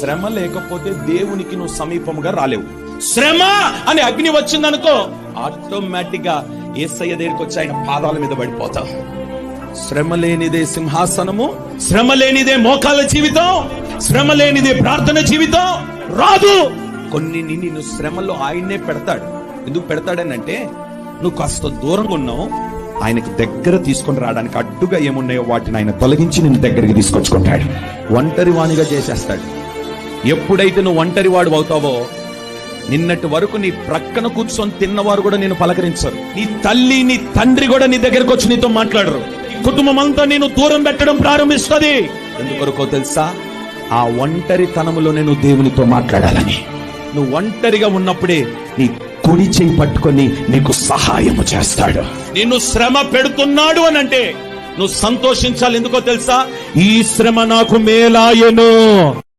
శ్రమ లేకపోతే దేవునికి నువ్వు సమీపముగా రాలేవు. శ్రమ అని అగ్ని వచ్చిందనుకో ఆటోమేటిక్గా ఏసయ్య దగ్గరికి వచ్చి ఆయన పాదాల మీద పడిపోతావు. శ్రమ లేనిదే సింహాసనము శ్రమ లేనిదే మోకాల జీవితం శ్రమ లేనిదే ప్రార్థన జీవితం రాదు. కొన్ని నిన్ను శ్రమలో ఆయన్నే పెడతాడు. ఎందుకు పెడతాడనంటే నువ్వు కాస్త దూరంగా ఉన్నావు ఆయనకి దగ్గర తీసుకొని రావడానికి అడ్డుగా ఏమున్నాయో వాటిని ఆయన తొలగించి నిన్ను దగ్గరికి తీసుకొచ్చుకుంటాడు. ఒంటరి వాణిగా చేసేస్తాడు. ఎప్పుడైతే నువ్వు ఒంటరి వాడు అవుతావో నిన్నటి వరకు నీ ప్రక్కన కూర్చొని తిన్నవారు కూడా నేను పలకరించరు. నీ తల్లి నీ తండ్రి కూడా నీ దగ్గరకు వచ్చి నీతో మాట్లాడరు. కుటుంబం అంతా నేను దూరం పెట్టడం ప్రారంభిస్తుంది. ఎందుకొరకో తెలుసా? ఆ ఒంటరితనంలో నేను దేవునితో మాట్లాడాలని. నువ్వు ఒంటరిగా ఉన్నప్పుడే నీ కుడి చేయి పట్టుకొని నీకు సహాయము చేస్తాడు. నిన్ను శ్రమ పెడుతున్నాడు అని అంటే నువ్వు సంతోషించాలి. ఎందుకో తెలుసా? ఈ శ్రమ నాకు మేలాయను.